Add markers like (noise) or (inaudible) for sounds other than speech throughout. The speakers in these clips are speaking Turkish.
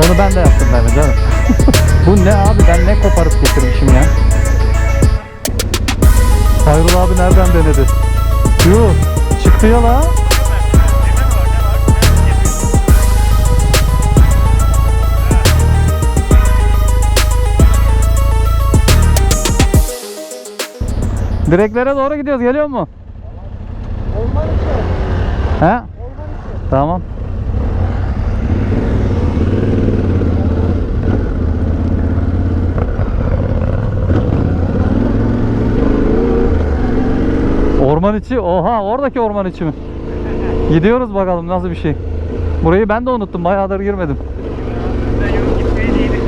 Onu ben de yaptım ben canım. Bu ne abi ben ne koparıp getirmişim ya. Hayrul abi nereden denedi? Yuh çıktı ya la. Direklere doğru gidiyoruz. Geliyor mu? Olman için. He? Olman için. Tamam. Orman içi. Oha oradaki orman içi mi? Gidiyoruz bakalım nasıl bir şey. Burayı ben de unuttum. Bayağıdır girmedim. Ben yok gitmeye değilim.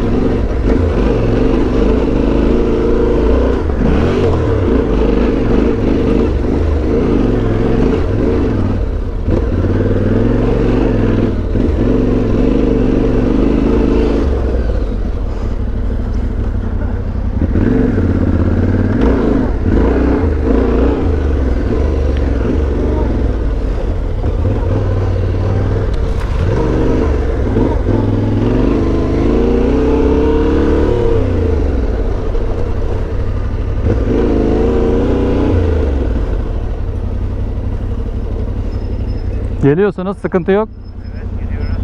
Geliyorsunuz sıkıntı yok. Evet gidiyoruz.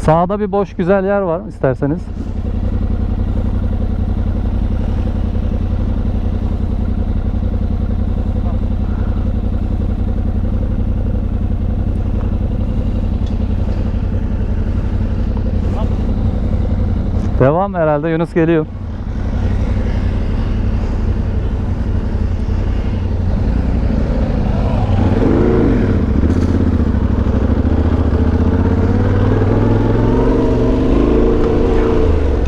Sağda bir boş güzel yer var isterseniz. Devam herhalde Yunus geliyor.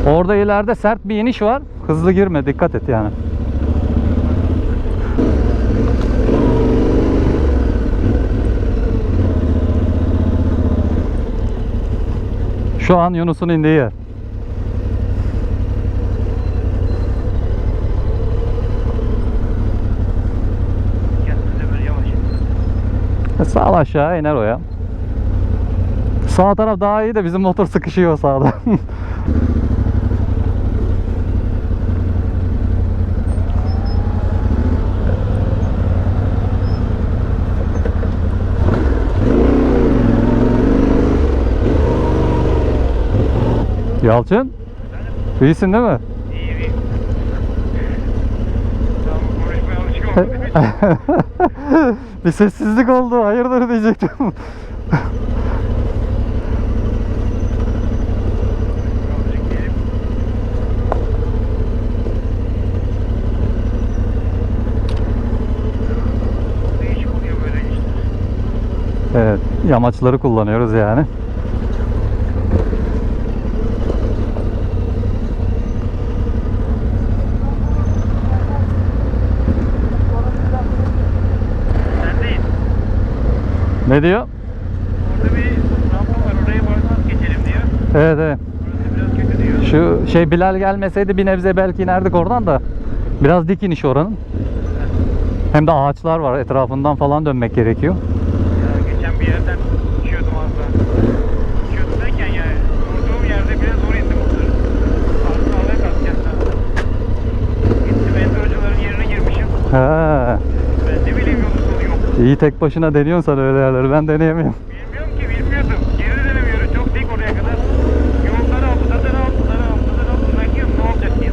Orada ileride sert bir iniş var. Hızlı girme dikkat et yani. Şu an Yunus'un indiği yer. Kendimize böyle yavaş. E, Sağ aşağı iner o ya. Sağ taraf daha iyi de bizim motor sıkışıyor sağda. (laughs) Yalçın, iyisin değil mi? İyi iyi. Tamam konuşmaya alışık olmadım. (laughs) bir sessizlik oldu. Hayırdır diyecektim. (laughs) Evet, yamaçları kullanıyoruz yani. Sen değil. Ne diyor? Orada bir rampa var oraya varmaz geçelim diyor. Evet evet. Burası biraz kötü diyor. Şu şey Bilal gelmeseydi bir nebze belki inerdik oradan da. Biraz dik iniş oranın. Hem de ağaçlar var etrafından falan dönmek gerekiyor. Ya geçen bir yerden uçuyordum az daha. Uçuyordum derken yani durduğum yerde bile zor indim motoru. Az sağlığa kalkacağız daha. Gittim endurocuların yerine girmişim. He. Ben ne bileyim yolu sonu yok. İyi tek başına deniyorsun sen öyle yerleri. Ben deneyemiyorum. Bilmiyorum ki bilmiyordum. Geri dönemiyorum çok dik oraya kadar. Yoldan aldı, zaten aldı, zaten aldı, zaten aldı. Bakıyorum ne olacak diye.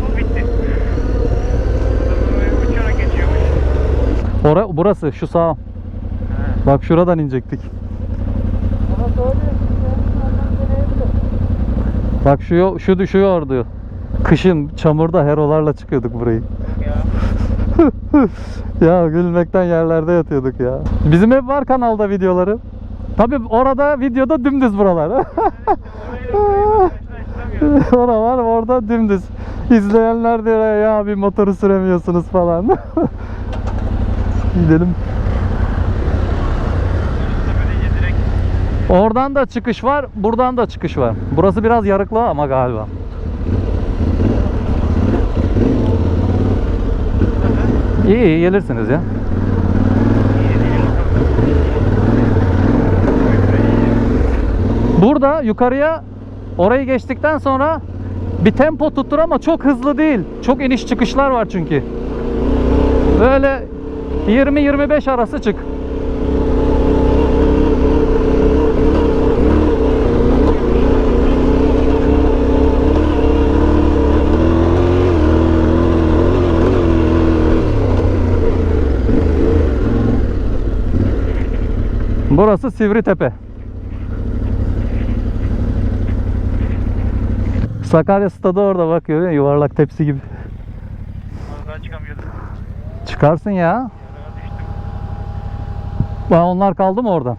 Yol bitti. Sonra uçarak geçiyormuş. Ora, burası şu sağ. Ha. Bak şuradan inecektik. Bak şu yo- şu düşüyordu. Kışın çamurda herolarla çıkıyorduk burayı. (laughs) Ya. gülmekten yerlerde yatıyorduk ya. Bizim hep var kanalda videoları. Tabi orada videoda dümdüz buralar. (laughs) Ora var orada dümdüz. İzleyenler diyor ya bir motoru süremiyorsunuz falan. (laughs) Gidelim. Oradan da çıkış var, buradan da çıkış var. Burası biraz yarıklı ama galiba. İyi iyi gelirsiniz ya. Burada yukarıya orayı geçtikten sonra bir tempo tuttur ama çok hızlı değil. Çok iniş çıkışlar var çünkü. Böyle 20-25 arası çık. Burası Sivri Sakarya stadı orada bak görüyor musun? yuvarlak tepsi gibi. Oradan çıkamıyordum. Çıkarsın ya. Ha, onlar kaldı mı orada?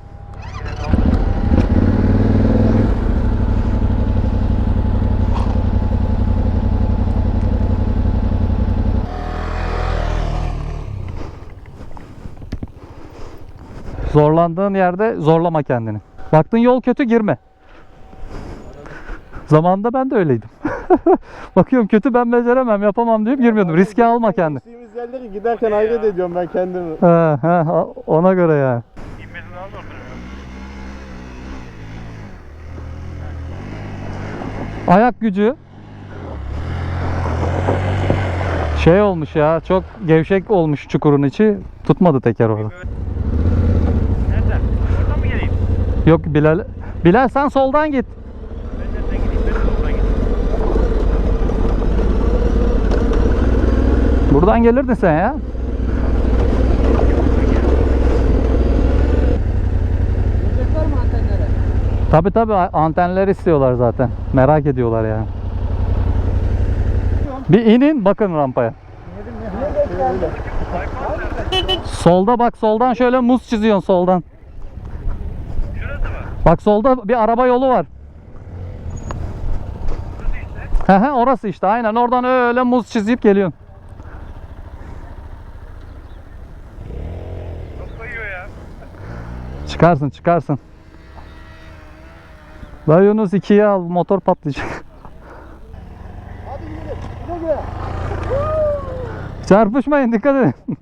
Zorlandığın yerde zorlama kendini. Baktın yol kötü girme. Zamanında ben de öyleydim. (laughs) Bakıyorum kötü ben beceremem yapamam deyip girmiyordum. Riske alma kendini. Gittiğimiz yerleri giderken hayret ediyorum ben kendimi. He, he, ona göre yani. Ayak gücü şey olmuş ya çok gevşek olmuş çukurun içi tutmadı teker orada. Nereden? Oradan mı geleyim? Yok Bilal Bilal sen soldan git. Buradan gelirdin sen ya. Tabi tabi antenler istiyorlar zaten. Merak ediyorlar yani. Bir inin bakın rampaya. Solda bak soldan şöyle muz çiziyorsun soldan. Bak solda bir araba yolu var. He he orası işte aynen oradan öyle muz çizip geliyorsun. Çok kayıyor ya. Çıkarsın çıkarsın. La Yunus ikiye al motor patlayacak. Çarpışmayın dikkat edin.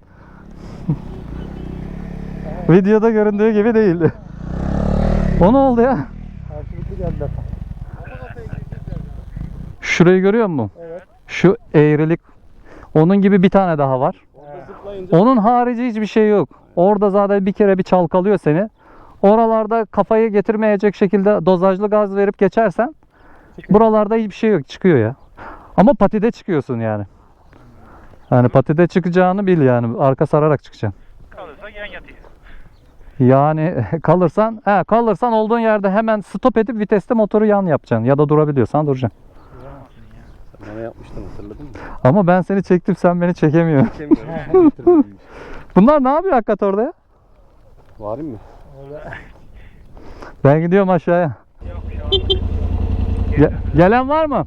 Videoda göründüğü gibi değil. O ne oldu ya? Karşılıklı geldiler. Şurayı görüyor musun? Evet. Şu eğrilik. Onun gibi bir tane daha var. Zıplayınca Onun harici hiçbir şey yok. Orada zaten bir kere bir çalkalıyor seni. Oralarda kafayı getirmeyecek şekilde dozajlı gaz verip geçersen buralarda hiçbir şey yok çıkıyor ya. Ama patide çıkıyorsun yani. Yani patide çıkacağını bil yani. Arka sararak çıkacaksın. Kalırsa yan yatıyor. Yani (laughs) kalırsan, he, kalırsan olduğun yerde hemen stop edip viteste motoru yan yapacaksın. Ya da durabiliyorsan duracaksın. Bana yapmıştın hatırladın mı? Ama ben seni çektim sen beni çekemiyorsun. Çekemiyorum. (laughs) Bunlar ne yapıyor hakikaten orada ya? Var mı? Ben gidiyorum aşağıya. Yok. Ge- gelen var mı?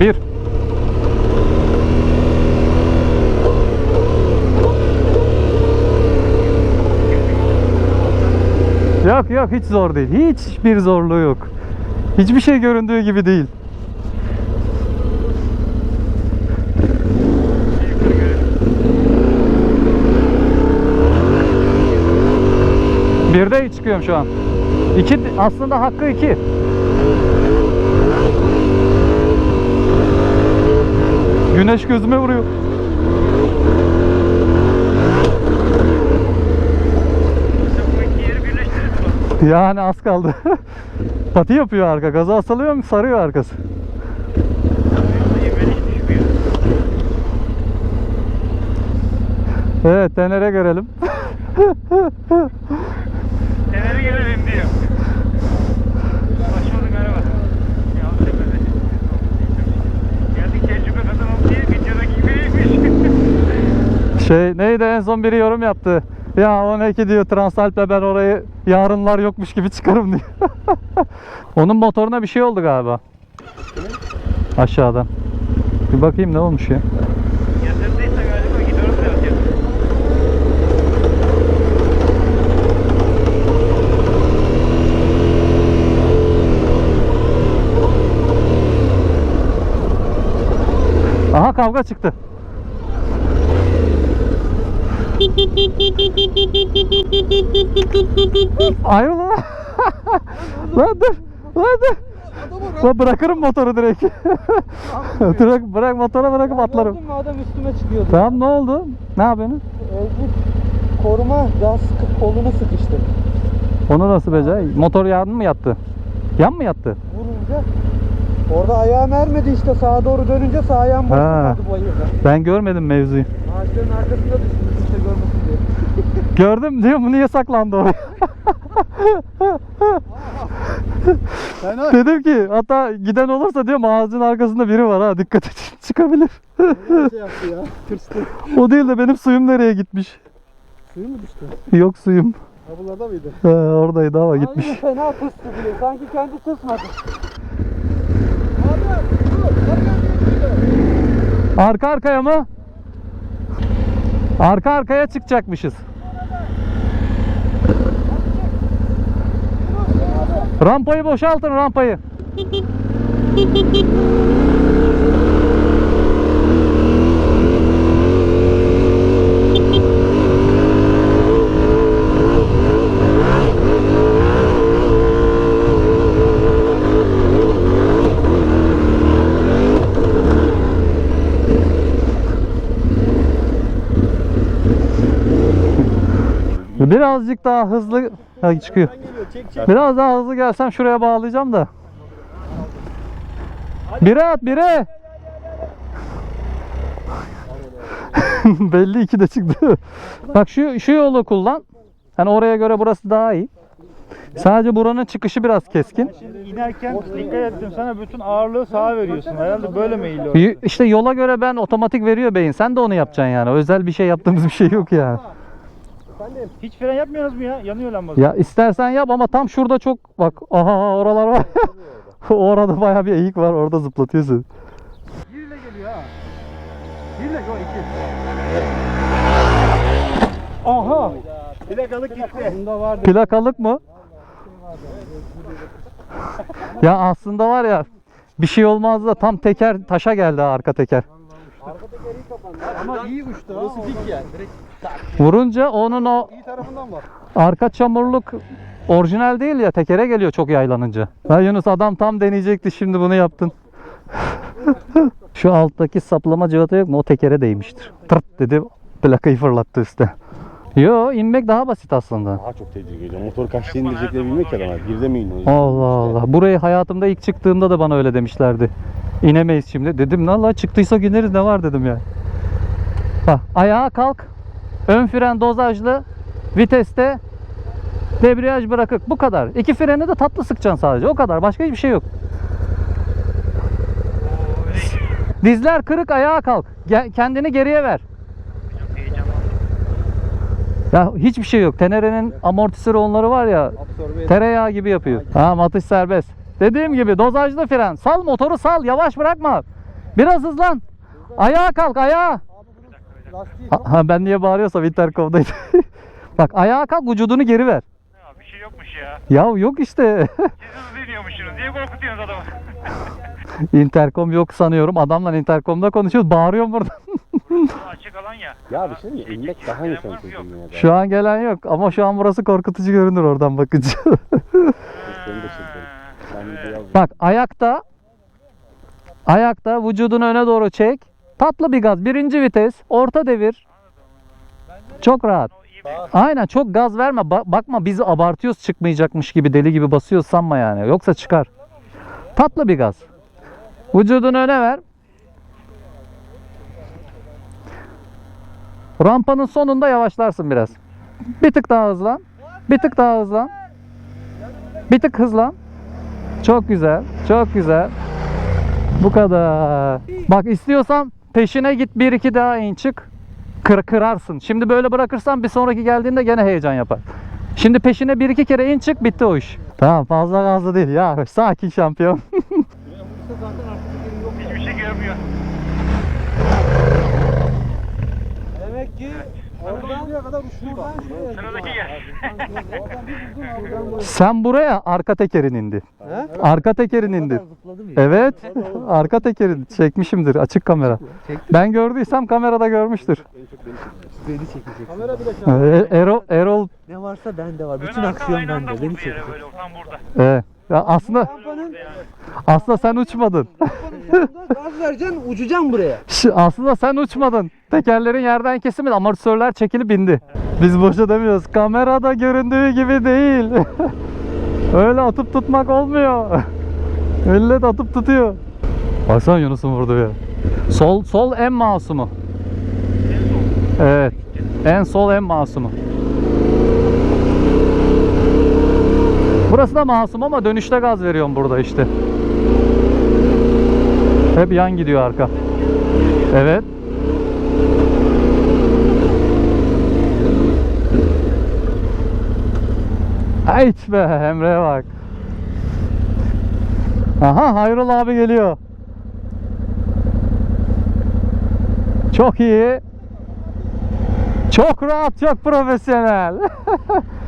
Bir. Yok yok hiç zor değil. Hiçbir zorluğu yok. Hiçbir şey göründüğü gibi değil. Birde çıkıyorum şu an. İki, aslında hakkı iki. Güneş gözüme vuruyor. Sen bu iki yeri birleştirirsin bak. Yani az kaldı. (laughs) Pati yapıyor arka. Gaza salıyor mu sarıyor arkası. Evet tenere görelim. (laughs) Tenere gelelim diyor. Başladık yapmadı. Geldik tecrübe kazanalım diye videodaki gibiymiş. Şey neydi en son biri yorum yaptı. Ya o ne ki diyor Transalp'le ben orayı yarınlar yokmuş gibi çıkarım diyor. (laughs) Onun motoruna bir şey oldu galiba. Aşağıdan. Bir bakayım ne olmuş ya. Aha kavga çıktı. Ayrıl lan. lan dur. Lan dur. Lan bırakırım motoru direkt. (laughs) direkt bırak motora bırakıp atlarım. Adam üstüme çıkıyordu. Tamam ne oldu? Ne yapıyorsun? Ezgi koruma gaz kolunu sıkıştı. Onu nasıl becer? Motor yan mı yattı? Yan mı yattı? Vurunca orada ayağım ermedi işte sağa doğru dönünce sağ ayağım boşta Ha. Ben görmedim mevzuyu. Ağaçların arkasında düştüm kimse görmesin diye. (laughs) Gördüm diyor bu niye saklandı oraya? Dedim ki hatta giden olursa diyorum ağacın arkasında biri var ha dikkat et (laughs) çıkabilir. şey yaptı ya. Tırstı. o değil de benim suyum nereye gitmiş? Suyu mu düştü? Yok suyum. Ha buralarda mıydı? He, oradaydı ama gitmiş. Fena tırstı bile. Sanki kendi tırsmadı. Arka arkaya mı? Arka arkaya çıkacakmışız. Rampayı boşaltın rampayı. (laughs) Birazcık daha hızlı ha, çıkıyor. Biraz daha hızlı gelsem şuraya bağlayacağım da. Bire at bire. (laughs) Belli iki de çıktı. Bak şu şu yolu kullan. Hani oraya göre burası daha iyi. Sadece buranın çıkışı biraz keskin. İnerken dikkat ettim sana bütün ağırlığı sağa veriyorsun. Herhalde böyle mi eğiliyor? İşte yola göre ben otomatik veriyor beyin. Sen de onu yapacaksın yani. Özel bir şey yaptığımız bir şey yok yani. Hiç fren yapmıyorsunuz mu ya? Yanıyor lambası. Ya istersen yap ama tam şurada çok bak aha oralar var. (laughs) Orada bayağı bir eğik var. Orada zıplatıyorsun. Birle geliyor ha. Birle go iki. Aha. Plakalık gitti. Bunda vardı. Plakalık mı? ya aslında var ya bir şey olmaz da tam teker taşa geldi ha, arka teker. Ama iyi uçtu ha. Burası dik yani. Direkt Vurunca onun o iyi tarafından var. arka çamurluk orijinal değil ya tekere geliyor çok yaylanınca. Ha Yunus adam tam deneyecekti şimdi bunu yaptın. (laughs) Şu alttaki saplama cıvata yok mu? O tekere değmiştir. Tırt dedi plakayı fırlattı üstte. Yo inmek daha basit aslında. Daha çok tecrübe ediyor. Motor kaçta indirecekleri bilmek ya adamlar. Bir de mi iniyor? Allah Allah. Burayı hayatımda ilk çıktığımda da bana öyle demişlerdi. İnemeyiz şimdi. Dedim ne Allah çıktıysa gideriz ne var dedim ya. Bak ayağa kalk. Ön fren dozajlı. Viteste debriyaj bırakık. Bu kadar. İki freni de tatlı sıkacaksın sadece. O kadar. Başka hiçbir şey yok. Dizler kırık ayağa kalk. Ge- kendini geriye ver. Ya hiçbir şey yok. Tenere'nin amortisörü onları var ya Tereyağı gibi yapıyor. Tamam atış serbest. Dediğim gibi dozajlı fren. Sal motoru sal. Yavaş bırakma. Biraz hızlan. Ayağa kalk ayağa. Lastiği Ha, ha, ben niye bağırıyorsam intercom'daydı. (laughs) Bak ayağa kalk vücudunu geri ver. Ya bir şey yokmuş ya. Ya yok işte. Siz hızlı iniyormuşsunuz. Niye korkutuyorsunuz adamı? (laughs) intercom yok sanıyorum. Adamla intercom'da konuşuyoruz. Bağırıyorum burada. Açık alan ya. Ya bir şey mi? İnmek daha? Yok. çekimi ya. Şu an gelen yok ama şu an burası korkutucu görünür oradan bakınca. Bak ayakta ayakta vücudunu öne doğru çek. Tatlı bir gaz. Birinci vites. Orta devir. Çok rahat. Aynen çok gaz verme. Ba- bakma biz abartıyoruz çıkmayacakmış gibi deli gibi basıyoruz sanma yani. Yoksa çıkar. Tatlı bir gaz. Vücudunu öne ver. Rampanın sonunda yavaşlarsın biraz. Bir tık daha hızlan. Bir tık daha hızlan. Bir tık hızlan. Çok güzel. Çok güzel. Bu kadar. Bak istiyorsan peşine git bir iki daha in çık. Kır, kırarsın. Şimdi böyle bırakırsan bir sonraki geldiğinde gene heyecan yapar. Şimdi peşine bir iki kere in çık bitti o iş. Tamam fazla gazlı değil ya. (laughs) Sakin şampiyon. (laughs) Hiçbir şey görmüyor. Demek ki oradan buraya kadar uçtuk aslında. Sıradaki gel. Sen buraya arka tekerin indi. He? Arka tekerin indi. Evet. Arka tekerin çekmişimdir açık kamera. Ben gördüysem kamerada görmüştür. Kamera bile. Ee, Erol, Erol Ne varsa bende var. Bütün aksiyon bende. Beni böyle tam burada. Evet. Ya aslında aslında sen uçmadın. sonunda gaz vereceksin uçacaksın buraya. Ş- Aslında sen uçmadın. Tekerlerin yerden kesilmedi. Amortisörler çekilip bindi. Biz boşa demiyoruz. Kamerada göründüğü gibi değil. (laughs) Öyle atıp tutmak olmuyor. (laughs) Millet atıp tutuyor. Baksana Yunus'un vurduğu ya. Sol sol en masumu. Evet. En sol en masumu. Burası da masum ama dönüşte gaz veriyorum burada işte. Hep yan gidiyor arka. Evet. Ayt be Emre'ye bak. Aha Hayrul abi geliyor. Çok iyi. Çok rahat, çok profesyonel. (laughs)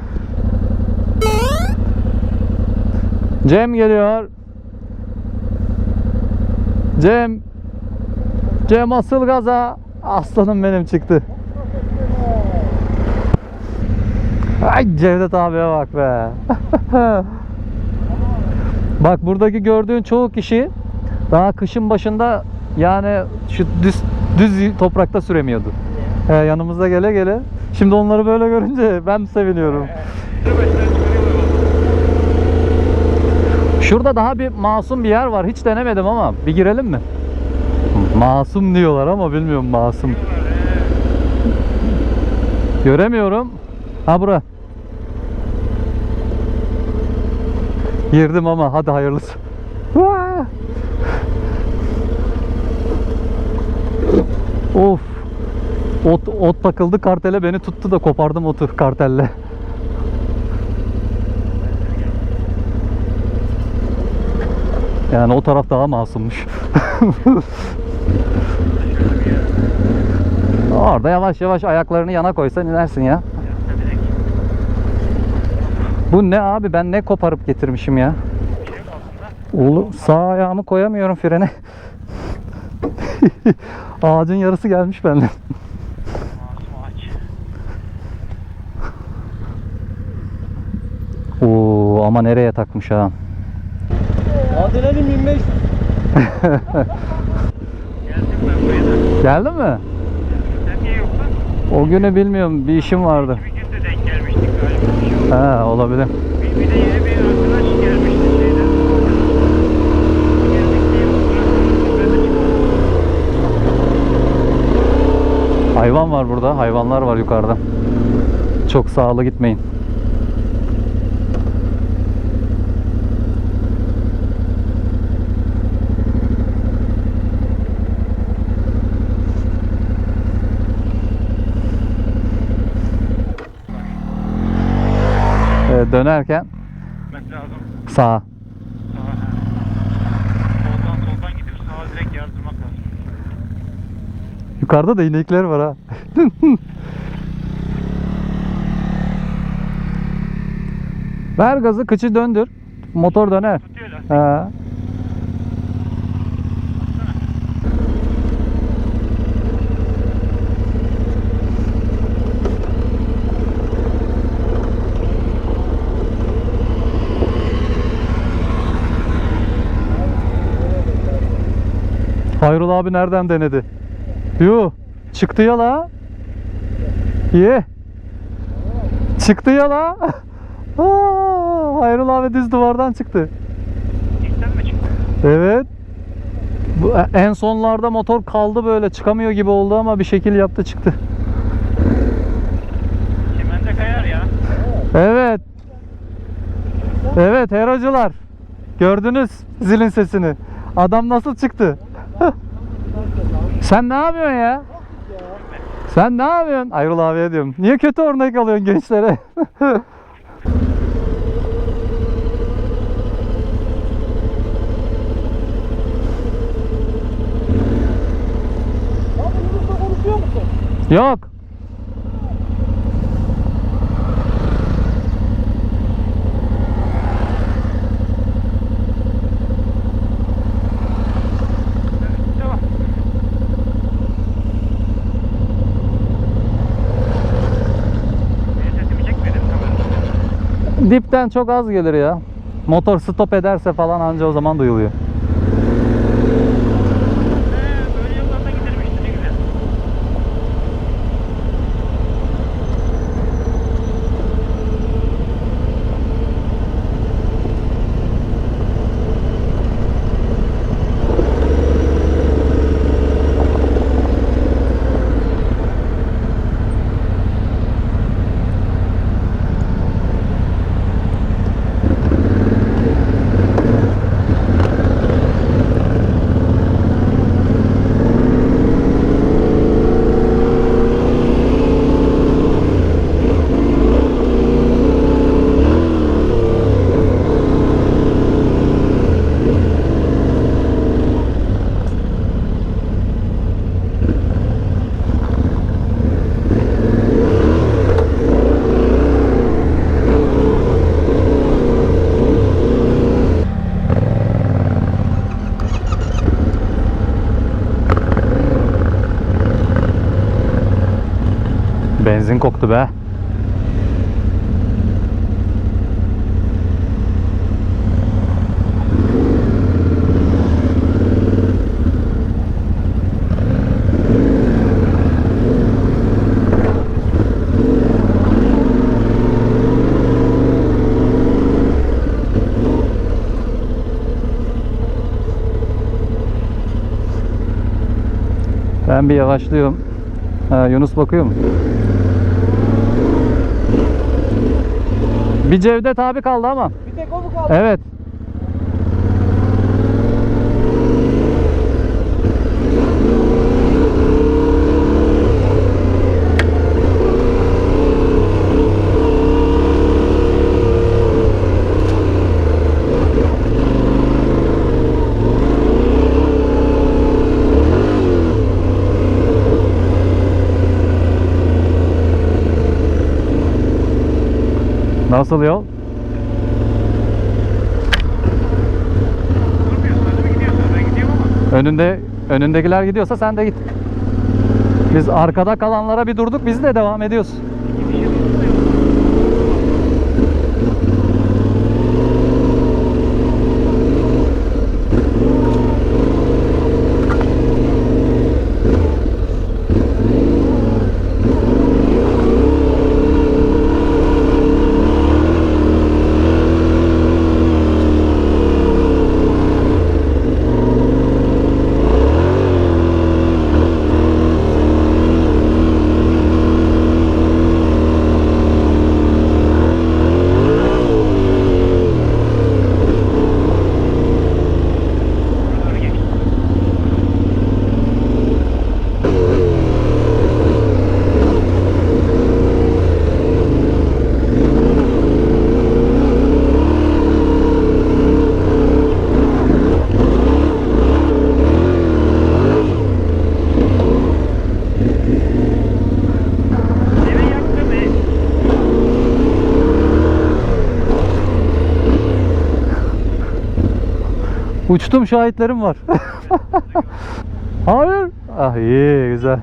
Cem geliyor. Cem. Cem asıl gaza. Aslanım benim çıktı. Ay Cevdet abiye bak be. (laughs) bak buradaki gördüğün çoğu kişi daha kışın başında yani şu düz düz toprakta süremiyordu. He, yanımızda gele gele. Şimdi onları böyle görünce ben seviniyorum. Şurada daha bir masum bir yer var. Hiç denemedim ama bir girelim mi? Masum diyorlar ama bilmiyorum masum. Göremiyorum. Ha bura. Girdim ama hadi hayırlısı. Of. Ot, ot takıldı kartele beni tuttu da kopardım otu kartelle. Yani o taraf daha masummuş. (laughs) Orada yavaş yavaş ayaklarını yana koysan inersin ya. Bu ne abi ben ne koparıp getirmişim ya. Oğlum sağ ayağımı koyamıyorum frene. (laughs) Ağacın yarısı gelmiş benden. (laughs) Oo ama nereye takmış ha. Adrenalin 1500. Geldim ben buraya da. Geldin mi? Sen niye yoktun? O günü bilmiyorum bir işim vardı. Bir gün de denk gelmiştik galiba. Bir şey oldu. Olabilir. Bir, bir de yeni bir arkadaş gelmişti şeyden. Geldik diye fotoğraf- ben de çıktım. Hayvan var burada. Hayvanlar var yukarıda. Çok sağlı gitmeyin. Dönerken Gitmek lazım. sağa. Sağa. Soldan soldan gidip sağa direkt yardırmak lazım. Yukarıda da inekler var ha. (laughs) Ver gazı kıçı döndür. Motor döner. Tutuyor lastik. Ha. Hayrul abi nereden denedi? Yuh. Çıktı ya la. Ye. Çıktı ya la. (laughs) Aa, abi düz duvardan çıktı. İlkten mi çıktı? Evet. Bu en sonlarda motor kaldı böyle çıkamıyor gibi oldu ama bir şekil yaptı çıktı. Çimende de kayar ya. Evet. Evet heracılar. Gördünüz zilin sesini. Adam nasıl çıktı? (laughs) Sen ne yapıyorsun ya? Sen ne yapıyorsun? Ayrıl abiye diyorum. Niye kötü örnek alıyorsun gençlere? Yok. Dipten çok az gelir ya. Motor stop ederse falan anca o zaman duyuluyor. Ben bir yavaşlıyorum. Ha, Yunus bakıyor mu? Bir Cevdet abi kaldı ama. Bir tek o mu kaldı? Evet. Nasıl yol? Önünde önündekiler gidiyorsa sen de git. Biz arkada kalanlara bir durduk biz de devam ediyoruz. Uçtum şahitlerim var. (laughs) Hayır. Ah iyi güzel.